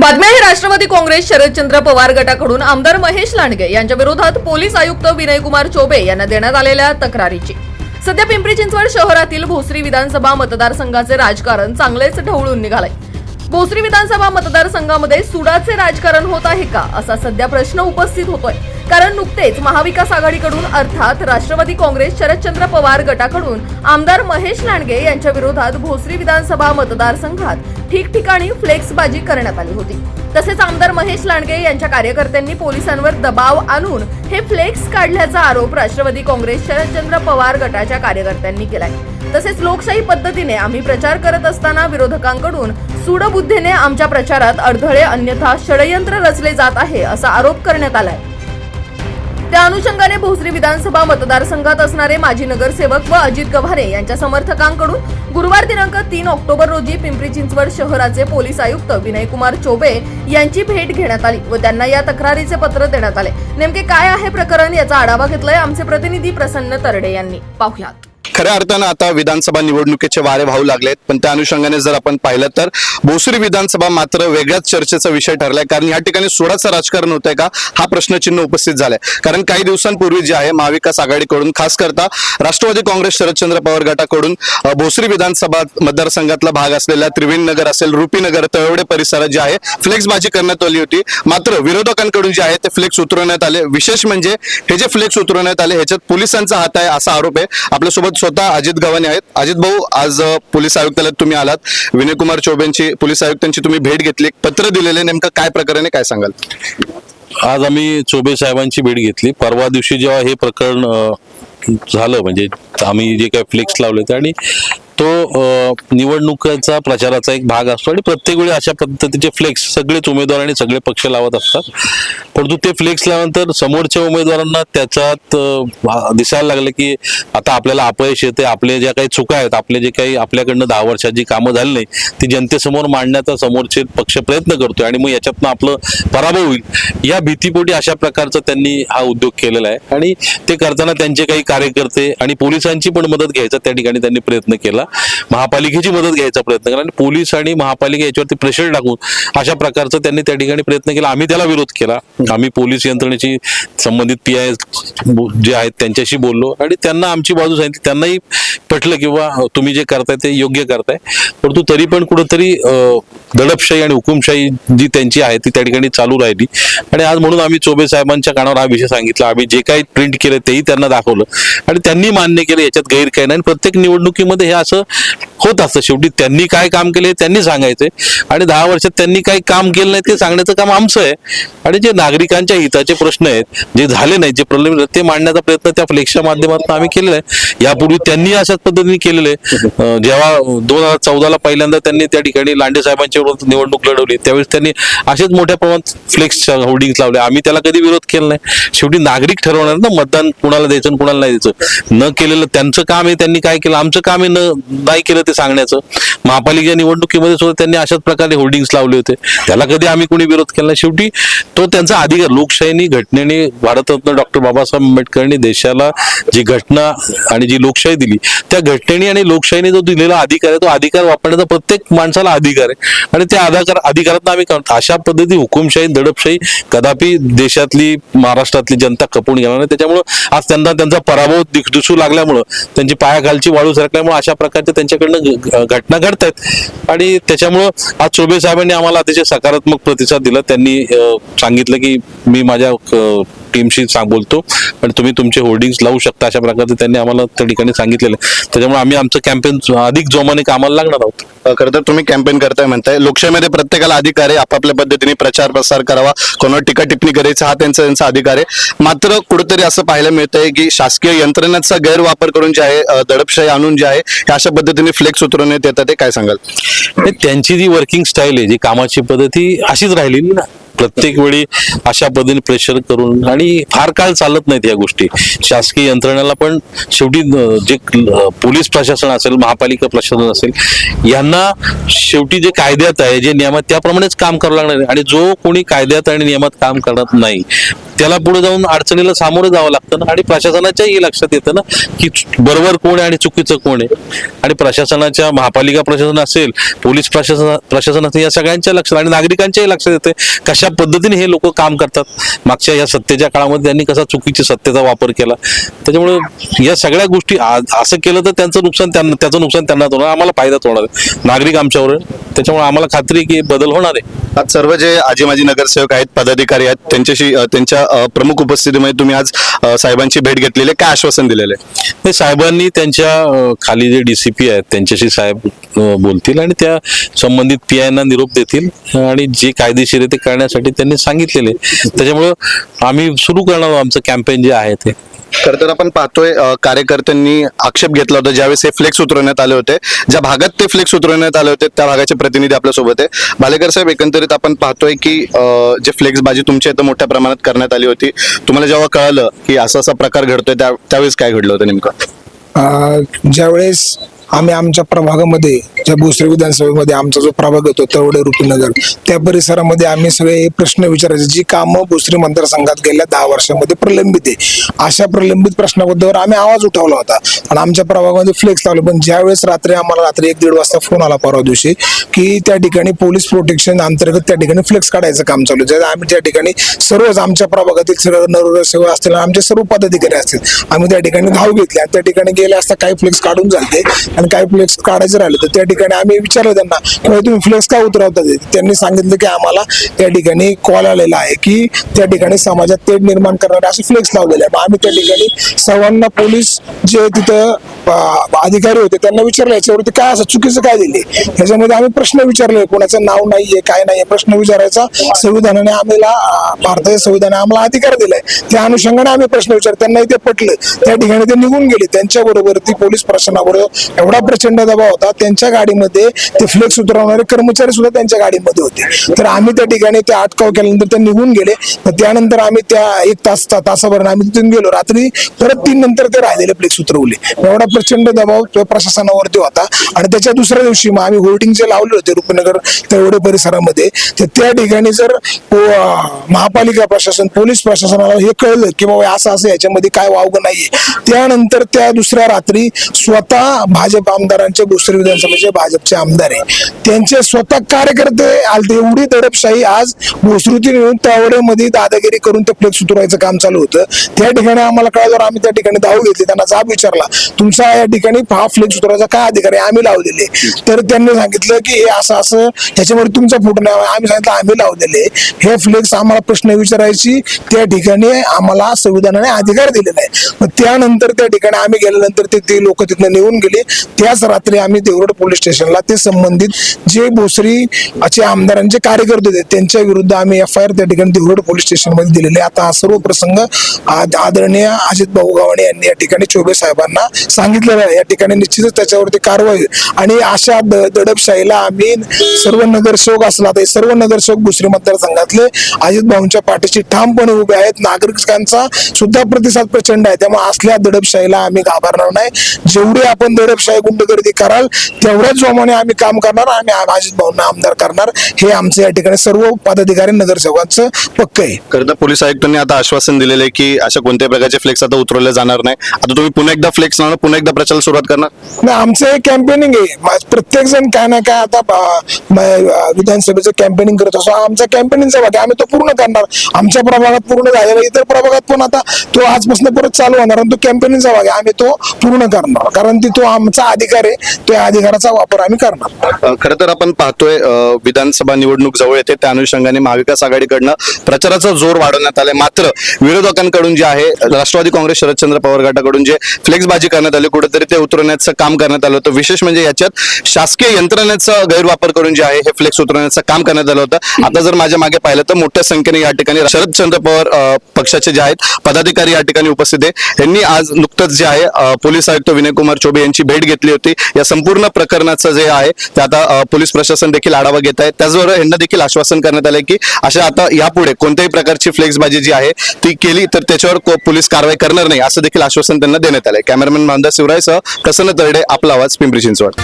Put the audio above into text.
बातम्या ही राष्ट्रवादी काँग्रेस शरदचंद्र पवार गटाकडून आमदार महेश लांडगे यांच्या विरोधात पोलीस आयुक्त विनयकुमार चोबे यांना देण्यात आलेल्या तक्रारीची. सध्या पिंपरी चिंचवड शहरातील भोसरी विधानसभा मतदारसंघाचे राजकारण चांगलेच ढवळून निघालंय. भोसरी विधानसभा मतदारसंघामध्ये सुडाचे राजकारण होत आहे का असा सध्या प्रश्न उपस्थित होतोय. कारण नुकतेच महाविकास आघाडीकडून अर्थात राष्ट्रवादी काँग्रेस शरदचंद्र पवार गटाकडून आमदार महेश लांडगे यांच्या विरोधात भोसरी विधानसभा मतदारसंघात ठिकठिकाणी फ्लेक्सबाजी करण्यात आली होती. तसेच आमदार महेश लांडगे यांच्या कार्यकर्त्यांनी पोलिसांवर दबाव आणून हे फ्लेक्स काढल्याचा आरोप राष्ट्रवादी काँग्रेस शरदचंद्र पवार गटाच्या कार्यकर्त्यांनी केलाय. तसेच लोकशाही पद्धतीने आम्ही प्रचार करत असताना विरोधकांकडून सूडबुद्धीने आमच्या प्रचारात अडथळे अन्यथा षडयंत्र रचले जात आहे असा आरोप करण्यात आलाय. त्या अनुषंगाने भोसरी विधानसभा मतदारसंघात असणारे माजी नगरसेवक व अजित गव्हाणे यांच्या समर्थकांकडून गुरुवार दिनांक तीन ऑक्टोबर रोजी पिंपरी चिंचवड शहराचे पोलीस आयुक्त विनयकुमार चोबे यांची भेट घेण्यात आली व त्यांना या तक्रारीचे पत्र देण्यात आले. नेमके काय आहे प्रकरण याचा आढावा घेतलाय आमचे प्रतिनिधी प्रसन्न तरडे यांनी. पाहुयात. खऱ्या अर्थानं आता विधानसभा निवडणुकीचे वारे वाहू लागलेत. पण त्या अनुषंगाने जर आपण पाहिलं तर भोसरी विधानसभा मात्र वेगळ्याच चर्चेचा विषय ठरलाय. कारण या ठिकाणी सोडाचं राजकारण होतंय का? हा प्रश्नचिन्ह उपस्थित झालाय. कारण काही दिवसांपूर्वी जे आहे महाविकास आघाडीकडून खास करता राष्ट्रवादी काँग्रेस शरदचंद्र पवार गटाकडून भोसरी विधानसभा मतदारसंघातला भाग असलेल्या त्रिवेणी नगर असेल रुपीनगर तळवडे परिसरात जे आहे फ्लेक्सबाजी करण्यात आली होती. मात्र विरोधकांकडून जे आहे ते फ्लेक्स उतरवण्यात आले. विशेष म्हणजे हे जे फ्लेक्स उतरवण्यात आले ह्याच्यात पोलिसांचा हात आहे असा आरोप आहे. आपल्यासोबत स्वतः अजित गव्हाणे आहेत. अजित भाऊ आज पोलीस आयुक्तालयात तुम्ही आलात. विनयकुमार चौबेंची पोलीस आयुक्तांची तुम्ही भेट घेतली. एक पत्र दिलेले नेमकं काय प्रकरण काय सांगाल? आज आम्ही चोबे साहेबांची भेट घेतली. परवा दिवशी जेव्हा हे प्रकरण झालं म्हणजे आम्ही जे काही फ्लेक्स लावले होते आणि तो निवडणुकीचा प्रचाराचा एक भाग असतो आणि प्रत्येक वेळी अशा पद्धतीचे फ्लेक्स सगळेच उमेदवार आणि सगळे पक्ष लावत असतात. परंतु ते फ्लेक्स लावल्यानंतर समोरच्या उमेदवारांना त्याच्यात दिसायला लागलं की आता आपल्याला अपयश येते आपले ज्या काही चुका आहेत आपले जे काही आपल्याकडनं दहा वर्षात जी कामं झाली नाही ती जनतेसमोर मांडण्याचा समोरचे पक्ष प्रयत्न करतोय आणि मग याच्यातनं आपलं पराभव होईल. या भीतीपोटी अशा प्रकारचा त्यांनी हा उद्योग केलेला आहे. आणि ते करताना त्यांचे काही कार्यकर्ते आणि पोलिसांची पण मदत घ्यायचा त्या ठिकाणी त्यांनी प्रयत्न केला. महापालिकेची मदत घ्यायचा प्रयत्न केला. आणि पोलीस आणि महापालिका याच्यावरती प्रेशर टाकून अशा प्रकारचं त्यांनी त्या ठिकाणी प्रयत्न केला. आम्ही त्याला विरोध केला. आम्ही पोलीस यंत्रणेची संबंधित पी आय जे आहेत त्यांच्याशी बोललो. आणि त्यांना आमची बाजू सांगितली. त्यांनाही पटलं किंवा तुम्ही जे करताय ते योग्य करताय. परंतु तरी पण कुठंतरी दडपशाही आणि हुकुमशाही जी त्यांची आहे ती त्या ठिकाणी चालू राहिली. आणि आज म्हणून आम्ही चोबे साहेबांच्या कानावर हा विषय सांगितला. आम्ही जे काही प्रिंट केलं तेही त्यांना दाखवलं. आणि त्यांनी मान्य केलं याच्यात गैर काही नाही आणि प्रत्येक निवडणुकीमध्ये हे असं होत असतं. शेवटी त्यांनी काय काम केले त्यांनी सांगायचंय. आणि दहा वर्षात त्यांनी काही काम केलं नाही ते सांगण्याचं काम आमचं आहे. आणि जे नागरिकांच्या हिताचे प्रश्न आहेत जे झाले नाही जे प्रॉब्लेम ते मांडण्याचा प्रयत्न त्या फ्लेक्सच्या माध्यमातून आम्ही केलेला आहे. यापूर्वी त्यांनी अशाच पद्धतीने केलेलं आहे. जेव्हा दोन हजार चौदाला पहिल्यांदा त्यांनी त्या ठिकाणी लांडे साहेबांच्या विरोधात निवडणूक लढवली त्यावेळेस त्यांनी असेच मोठ्या प्रमाणात फ्लेक्स होर्डिंग लावले आम्ही त्याला कधी विरोध केला नाही. शेवटी नागरिक ठरवणार ना मतदान कुणाला द्यायचं आणि कुणाला नाही द्यायचं. न केलेलं त्यांचं काम आहे त्यांनी काय केलं? आमचं काम आहे न नाही केलं ते सांगण्याचं. महापालिका निवडणुकीमध्ये सुद्धा त्यांनी अशाच प्रकारे होर्डिंग्स लावले होते. त्याला कधी आम्ही कोणी विरोध केला शेवटी तो त्यांचा अधिकार लोकशाहीने घटनेने भारतरत्न डॉक्टर बाबासाहेब आंबेडकरांनी देशाला जी घटना आणि जी लोकशाही दिली त्या घटनेने आणि लोकशाहीने जो दिलेला अधिकार आहे तो अधिकार वापरण्याचा प्रत्येक माणसाला अधिकार आहे. आणि त्या अधिकार अधिकारात आम्ही अशा पद्धती हुकुमशाही दडपशाही कदापि देशातली महाराष्ट्रातली जनता खपून घेणार नाही. त्याच्यामुळं आज त्यांना त्यांचा पराभव दिसू लागल्यामुळं त्यांची पायाखालची वाळू सरकल्यामुळे अशा प्रकारच्या त्यांच्याकडनं घटना घडत घटना आणि त्याच्यामुळं आज चोबे साहेबांनी आम्हाला अतिशय सकारात्मक प्रतिसाद दिला. त्यांनी सांगितलं की मी माझ्या टीमशी सांग बोलतो. आणि तुम्ही तुमचे होर्डिंग्स लावू शकता अशा प्रकारचे त्यांनी आम्हाला त्या ठिकाणी सांगितलेलं आहे. त्याच्यामुळे आम्ही आमचं कॅम्पेन अधिक जोमाने कामाला लागणार आहोत. खरं तर तुम्ही कॅम्पेन करताय म्हणताय. लोकशाहीमध्ये प्रत्येकाला अधिकार आहे. आपापल्या पद्धतीने प्रचार प्रसार करावा. कोणावर टीका टिप्पणी करायचा हा त्यांचा त्यांचा अधिकार आहे. मात्र कुठेतरी असं पाहायला मिळतंय की शासकीय यंत्रणेचा गैरवापर करून जे आहे दडपशाही आणून जे आहे अशा पद्धतीने फ्लेक्स उतरवण्यात येतात. ते काय सांगाल? त्यांची जी वर्किंग स्टाईल आहे जी कामाची पद्धती अशीच राहिलेली ना. प्रत्येक वेळी अशा पद्धतीने प्रेशर करून आणि फार काळ चालत नाहीत या गोष्टी. शासकीय यंत्रणेला पण शेवटी जे पोलीस प्रशासन असेल महापालिका प्रशासन असेल यांना शेवटी जे कायद्यात आहे जे नियमात त्याप्रमाणेच काम करावं लागणार आणि जो कोणी कायद्यात आणि नियमात काम करत नाही त्याला पुढे जाऊन अडचणीला सामोरं जावं लागतं ना. आणि प्रशासनाच्याही लक्षात येतं ना की बरोबर कोण आहे आणि चुकीचं कोण आहे. आणि प्रशासनाच्या महापालिका प्रशासन असेल पोलीस प्रशासन प्रशासन असेल या सगळ्यांच्या लक्षात आणि नागरिकांच्याही लक्षात येते कशा पद्धतीने हे लोक काम करतात. मागच्या या सत्तेच्या काळामध्ये त्यांनी कसा चुकीची सत्तेचा वापर केला. त्याच्यामुळे या सगळ्या गोष्टी असं केलं तर त्यांचं नुकसान त्यांना त्याचं नुकसान त्यांनाच होणार. आम्हाला फायदाच होणार आहे. नागरिक आमच्यावर. त्याच्यामुळे आम्हाला खात्री की बदल होणार आहे. आज सर्व जे आजी माजी नगरसेवक आहेत पदाधिकारी आहेत त्यांच्याशी त्यांच्या प्रमुख उपस्थितीमध्ये तुम्ही आज साहेबांची भेट घेतलेली आहे. काय आश्वासन दिलेलं आहे? ते साहेबांनी त्यांच्या खाली जे डीसीपी आहेत त्यांच्याशी साहेब बोलतील आणि त्या संबंधित पी आयना निरोप देतील. आणि जे कायदेशीर आहे ते करण्यासाठी त्यांनी सांगितलेले. त्याच्यामुळं आम्ही सुरू करणार आहोत आमचं कॅम्पेन जे आहे ते. खरं तर आपण पाहतोय कार्यकर्त्यांनी आक्षेप घेतला होता. ज्यावेळेस हे फ्लेक्स उतरवण्यात आले होते ज्या भागात ते फ्लेक्स उतरवण्यात आले होते त्या भागाचे प्रतिनिधी आपल्यासोबत आहे बालेकर साहेब एकंदरीत आपण पाहतोय की जे फ्लेक्स बाजी तुमच्या इथं मोठ्या प्रमाणात करण्यात आली होती तुम्हाला जेव्हा कळालं की असा असा प्रकार घडतोय त्या त्यावेळेस काय घडलं होतं नेमकं? अ, ज्यावेळेस आम्ही आमच्या प्रभागामध्ये ज्या भोसरी विधानसभेमध्ये आमचा जो प्रभाग येतो तळवडे रुपीनगर त्या परिसरामध्ये आम्ही सगळे प्रश्न विचारायचे जी कामं भोसरी मतदारसंघात गेल्या दहा वर्षामध्ये प्रलंबित आहे. अशा प्रलंबित प्रश्नाबद्दल आम्ही आवाज उठवला होता. आणि आमच्या प्रभागामध्ये फ्लेक्स लावले पण ज्यावेळेस रात्री आम्हाला रात्री एक दीड वाजता फोन आला परवा दिवशी की त्या ठिकाणी पोलीस प्रोटेक्शन अंतर्गत त्या ठिकाणी फ्लेक्स काढायचं काम चालू ज्या आम्ही त्या ठिकाणी सर्वच आमच्या प्रभागातील सर्व नरसेवा असतील आमचे सर्व पदाधिकारी असतील आम्ही त्या ठिकाणी धाव घेतली. आणि त्या ठिकाणी गेले असता काही फ्लेक्स काढून झालते. आणि काही फ्लेक्स काढायचे राहिले तर त्या ठिकाणी आम्ही विचारलं त्यांना किंवा तुम्ही फ्लेक्स का उतरवता ते? त्यांनी सांगितलं की आम्हाला त्या ठिकाणी कॉल आलेला आहे की त्या ठिकाणी समाजात तेढ निर्माण करणारे असे फ्लेक्स लावलेले आहे मग आम्ही त्या ठिकाणी सर्वांना पोलीस जे तिथं अधिकारी होते त्यांना विचारलं याच्यावरती काय असं चुकीचं काय दिले ह्याच्यामध्ये आम्ही प्रश्न विचारले कोणाचं नाव नाहीये काय नाहीये प्रश्न विचारायचा. संविधानाने आम्हाला भारतीय संविधानाने आम्हाला अधिकार दिलाय. त्या अनुषंगाने आम्ही प्रश्न विचार त्यांनाही ते पटलं. त्या ठिकाणी ते निघून गेले. त्यांच्या बरोबर ती पोलीस प्रशासनाबरोबर एवढा प्रचंड दबाव होता त्यांच्या गाडीमध्ये ते फ्लेक्स उतरवणारे कर्मचारी सुद्धा त्यांच्या गाडीमध्ये होते. तर आम्ही त्या ठिकाणी ते अटकाव केल्यानंतर ते निघून गेले. तर त्यानंतर आम्ही त्या एक तास तासाभर आम्ही तिथून गेलो. रात्री परत तीन नंतर ते राहिलेले फ्लेक्स उतरवले. एवढा प्रचंड दबाव प्रशासनावरती होता. आणि त्याच्या दुसऱ्या दिवशी मग आम्ही होर्डिंग जे लावले होते रुपनगर तेवढे परिसरामध्ये तर त्या ठिकाणी जर महापालिका प्रशासन पोलीस प्रशासनाला हे कळलं की बाबा असं असं याच्यामध्ये काय वावगं नाहीये. त्यानंतर त्या दुसऱ्या रात्री स्वतः भाजप आमदारांचे भोसरी विधानसभेचे भाजपचे आमदार आहे. त्यांचे स्वतः कार्यकर्ते आलते. एवढी दडपशाही आज भोसरीतून येऊन तावड्यामध्ये दादागिरी करून ते फ्लेक्स उतरवायचं काम चालू होतं. त्या ठिकाणी आम्हाला कळलं आम्ही त्या ठिकाणी धाव घेतली. त्यांना जाब विचारला. तुमचा या ठिकाणी हा फ्लेक्स उतरायचा काय अधिकार आहे? आम्ही लावलेले. तर त्यांनी सांगितलं की हे असं असं ह्याच्यामध्ये तुमचा फोटो नाही. आम्ही सांगितलं आम्ही लावलेले. हे फ्लेक्स आम्हाला प्रश्न विचारायची. त्या ठिकाणी आम्हाला संविधानाने अधिकार दिलेला आहे. मग त्यानंतर त्या ठिकाणी आम्ही गेल्यानंतर ते ते लोक तिथनं निघून गेले. त्याच रात्री आम्ही देवरोड पोलीस स्टेशनला ते संबंधित जे भोसरी असे आमदारांचे कार्यकर्ते होते त्यांच्या विरुद्ध आम्ही एफ आय आर त्या ठिकाणी देवरोड पोलीस स्टेशनमध्ये दिलेले. आता हा सर्व प्रसंग आदरणीय अजित भाऊ गावणे यांनी या ठिकाणी चोबे साहेबांना सांगितलेलं आहे या ठिकाणी निश्चितच त्याच्यावरती कारवाई. आणि अशा द- दडपशाहीला आम्ही सर्व नगरसेवक असला तर सर्व नगरसेवक दुसरे मतदारसंघातले अजित भाऊंच्या पाठीशी ठामपणे उभे आहेत. नागरिकांचा सुद्धा प्रतिसाद प्रचंड आहे. त्यामुळे असल्या दडपशाहीला आम्ही घाबरणार नाही. जेवढी आपण दडपशाही गुंडगर्दी कराल तेवढ्याच जोमाने आम्ही काम करणार. आणि अजित भाऊंना आमदार करणार. हे आमचं या ठिकाणी सर्व पदाधिकारी नगरसेवकांचं पक्क आहे. खरं तर पोलीस आयुक्तांनी आता आश्वासन दिलेलं आहे की अशा कोणत्या प्रकारचे फ्लेक्स आता उतरवले जाणार नाही. आता तुम्ही पुन्हा एकदा फ्लेक्स लावणार पुन्हा एकदा प्रचार सुरुवात करणार? नाही आमचं हे कॅम्पेनिंग आहे. प्रत्येक जण काय ना काय आता विधानसभेचं कॅम्पेनिंग करत असतो. आमचा कॅम्पेनिंगचा भाग आम्ही तो पूर्ण करणार. आमच्या प्रभागात पूर्ण झालेला इतर प्रभागात पण आता तो आजपासून परत चालू होणार आणि तो कॅम्पेनिंगचा भाग आहे. आम्ही तो पूर्ण करणार. कारण ती तो आमचा अधिकार आहे. त्या अधिकाराचा वापर आम्ही करणार. खरं तर आपण पाहतोय अ, विधानसभा निवडणूक जवळ येते. त्या अनुषंगाने महाविकास आघाडीकडनं प्रचाराचा जोर वाढवण्यात आलाय. मात्र विरोधकांकडून जे आहे राष्ट्रवादी काँग्रेस शरदचंद्र पवार गटाकडून जे फ्लेक्सबाजी करण्यात आली झालं कुठेतरी ते उतरवण्याचं काम करण्यात आलं होतं. विशेष म्हणजे याच्यात शासकीय यंत्रणेचा गैरवापर करून जे आहे हे फ्लेक्स उतरवण्याचं काम करण्यात आलं होतं. आता जर माझ्या मागे पाहिलं तर मोठ्या संख्येने या ठिकाणी शरदचंद्र पवार पक्षाचे जे आहेत पदाधिकारी या ठिकाणी उपस्थित आहे. यांनी आज नुकतंच जे आहे पोलीस आयुक्त विनयकुमार चोबे यांची भेट घेतली होती. या संपूर्ण प्रकरणाचं जे आहे ते आता पोलीस प्रशासन देखील आढावा घेत आहे. त्याचबरोबर यांना देखील आश्वासन करण्यात आलं की अशा आता यापुढे कोणत्याही प्रकारची फ्लेक्सबाजी जी आहे ती केली तर त्याच्यावर पोलीस कारवाई करणार नाही असं देखील आश्वासन त्यांना देण्यात आलंय. कॅमेरामॅन मानदास शिवरायसह प्रसन्न तरडे आपला आवाज पिंपरी चिंचवड.